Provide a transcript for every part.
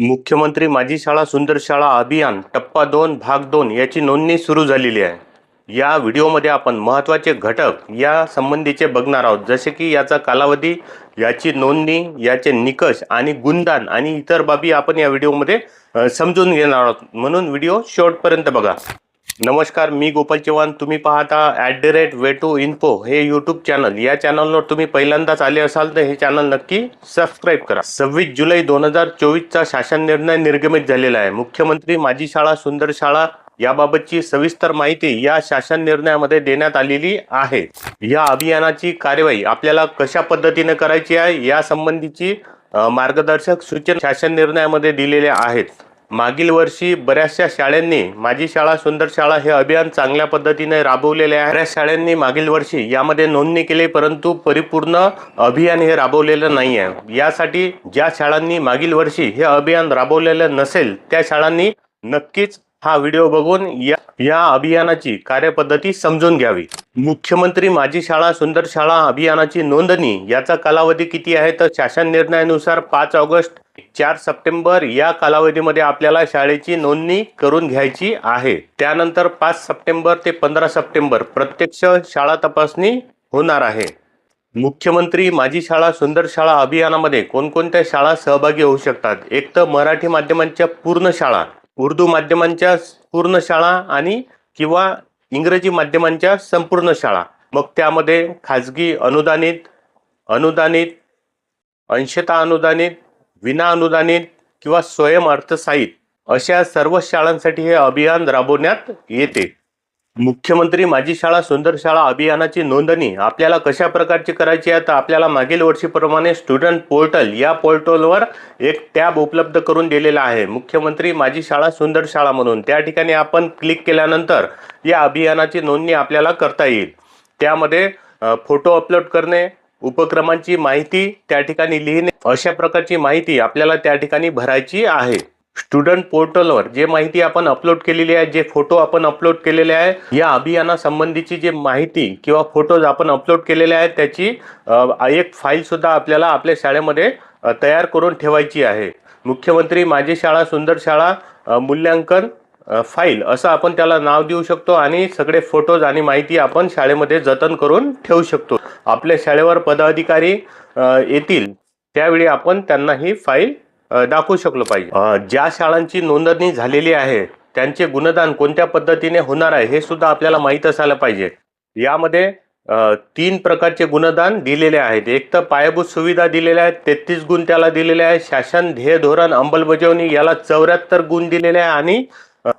मुख्यमंत्री माझी शाळा सुंदर शाळा अभियान टप्पा दोन भाग दोन याची नोंदणी सुरू झालेली आहे. या व्हिडिओमध्ये आपण महत्त्वाचे घटक या संबंधीचे बघणार आहोत. जसे की याचा कालावधी याची नोंदणी याचे निकष आणि गुणदान आणि इतर बाबी आपण या व्हिडिओमध्ये समजून घेणार आहोत. म्हणून व्हिडिओ शेवटपर्यंत बघा. नमस्कार मी गोपाल चव्हाण. तुम्ही पाहता at the rate way to info हे यूट्यूब चॅनल या चॅनलवर तुम्ही पहिल्यांदाच आले असाल तर हे चॅनल नक्की सबस्क्राईब करा. सव्वीस जुलै दोन हजार चोवीसचा शासन निर्णय निर्गमित झालेला आहे. मुख्यमंत्री माझी शाळा सुंदर शाळा याबाबतची सविस्तर माहिती या शासन निर्णयामध्ये देण्यात आलेली आहे. या अभियानाची कार्यवाही आपल्याला कशा पद्धतीने करायची आहे या संबंधीची मार्गदर्शक सूचना शासन निर्णयामध्ये दिलेल्या आहेत. मागील वर्षी बऱ्याचशा शाळांनी माझी शाळा सुंदर शाळा हे अभियान चांगल्या पद्धतीने राबवलेले आहे. बऱ्याच शाळांनी मागील वर्षी यामध्ये नोंदणी केली परंतु परिपूर्ण अभियान हे राबवलेलं नाही आहे यासाठी ज्या शाळांनी मागील वर्षी हे अभियान राबवलेलं नसेल त्या शाळांनी नक्कीच हा व्हिडिओ बघून या या अभियानाची कार्यपद्धती समजून घ्यावी. मुख्यमंत्री माझी शाळा सुंदर शाळा अभियानाची नोंदणी याचा कालावधी किती आहे? तर शासन निर्णयानुसार पाच ऑगस्ट चार सप्टेंबर या कालावधीमध्ये आपल्याला शाळेची नोंदणी करून घ्यायची आहे. त्यानंतर पाच सप्टेंबर ते पंधरा सप्टेंबर प्रत्यक्ष शाळा तपासणी होणार आहे. मुख्यमंत्री माझी शाळा सुंदर शाळा अभियानामध्ये कोणकोणत्या शाळा सहभागी होऊ शकतात? एक तर मराठी माध्यमांच्या पूर्ण शाळा उर्दू माध्यमांच्या पूर्ण शाळा आणि किंवा इंग्रजी माध्यमांच्या संपूर्ण शाळा. मग त्यामध्ये खाजगी अनुदानित अनुदानित अंशता अनुदानित विना अनुदानित किंवा स्वयं अर्थसहाय्यित अशा सर्व शाळांसाठी हे अभियान राबवण्यात येते. मुख्यमंत्री माझी शाळा सुंदर शाळा अभियानाची नोंदणी आपल्याला कशा प्रकारची करायची आहे? तर आपल्याला मागील वर्षीप्रमाणे स्टुडंट पोर्टल या पोर्टलवर एक टॅब उपलब्ध करून दिलेला आहे. मुख्यमंत्री माझी शाळा सुंदर शाळा म्हणून. त्या ठिकाणी आपण क्लिक केल्यानंतर या अभियानाची नोंदणी आपल्याला करता येईल. त्यामध्ये फोटो अपलोड करणे उपक्रमांची माहिती त्या ठिकाणी लिहिणे अशा प्रकारची माहिती आपल्याला त्या ठिकाणी भरायची आहे. स्टुडंट पोर्टलवर जे माहिती आपण अपलोड केलेली आहे जे फोटो आपण अपलोड केलेले आहे या अभियानासंबंधीची जे माहिती किंवा फोटोज आपण अपलोड केलेले आहेत त्याची एक फाईल सुद्धा आपल्याला आपल्या शाळेमध्ये तयार करून ठेवायची आहे. मुख्यमंत्री माझी शाळा सुंदर शाळा मूल्यांकन फाईल असं आपण त्याला नाव देऊ शकतो आणि सगळे फोटोज आणि माहिती आपण शाळेमध्ये जतन करून ठेवू शकतो. आपल्या शाळेवर पदाधिकारी येतील त्यावेळी आपण त्यांना ही फाईल दाखवू शकलो पाहिजे. ज्या शाळांची नोंदणी झालेली आहे त्यांचे गुणदान कोणत्या पद्धतीने होणार आहे हे सुद्धा आपल्याला माहीत असायला पाहिजे. यामध्ये तीन प्रकारचे गुणदान दिलेले आहेत. एक तर पायाभूत सुविधा दिलेल्या आहेत तेहतीस गुण त्याला दिलेले आहे शासन ध्येय धोरण अंमलबजावणी याला चौऱ्याहत्तर गुण दिलेले आहे आणि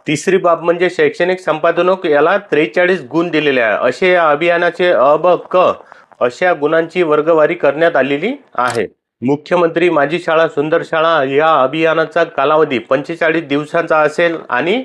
तिसरी बाब म्हणजे शैक्षणिक संपादनक याला त्रेचाळीस गुण दिलेले आहे. असे या अभियानाचे अ ब क अशा गुणांची वर्गवारी करण्यात आलेली आहे. मुख्यमंत्री माझी शाळा सुंदर शाळा या अभियानाचा कालावधी पंचेचाळीस दिवसांचा असेल आणि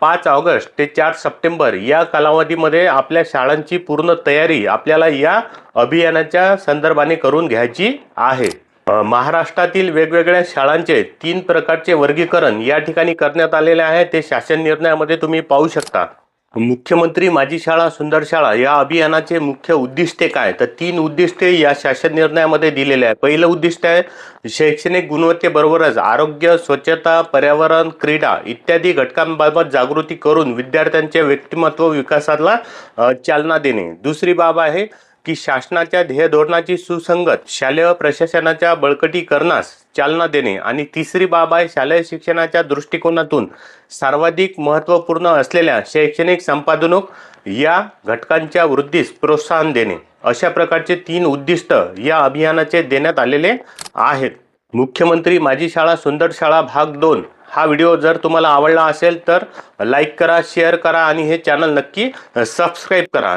पाच ऑगस्ट ते चार सप्टेंबर या कालावधीमध्ये आपल्या शाळांची पूर्ण तयारी आपल्याला या अभियानाच्या संदर्भाने करून घ्यायची आहे. महाराष्ट्रातील वेगवेगळ्या शाळांचे तीन प्रकारचे वर्गीकरण या ठिकाणी करण्यात आलेले आहे. ते शासन निर्णयामध्ये तुम्ही पाहू शकता. मुख्यमंत्री माझी शाळा सुंदर शाळा या अभियानाचे मुख्य उद्दिष्टे काय? तर तीन उद्दिष्टे या शासन निर्णयामध्ये दिलेले आहे. पहिलं उद्दिष्ट आहे शैक्षणिक गुणवत्तेबरोबरच आरोग्य स्वच्छता पर्यावरण क्रीडा इत्यादी घटकांबाबत जागृती करून विद्यार्थ्यांच्या व्यक्तिमत्व विकासाला चालना देणे. दुसरी बाब आहे की शासनाच्या ध्येय धोरणाची सुसंगत शालेय प्रशासनाच्या बळकटीकरणास चालना देणे आणि तिसरी बाब आहे शालेय शिक्षणाच्या दृष्टिकोनातून सर्वाधिक महत्त्वपूर्ण असलेल्या शैक्षणिक संपादनूक या घटकांच्या वृद्धीस प्रोत्साहन देणे. अशा प्रकारचे तीन उद्दिष्ट या अभियानाचे देण्यात आलेले आहेत. मुख्यमंत्री माझी शाळा सुंदर शाळा भाग दोन. हा व्हिडिओ जर तुम्हाला आवडला असेल तर लाईक करा शेअर करा आणि हे चॅनल नक्की सबस्क्राईब करा.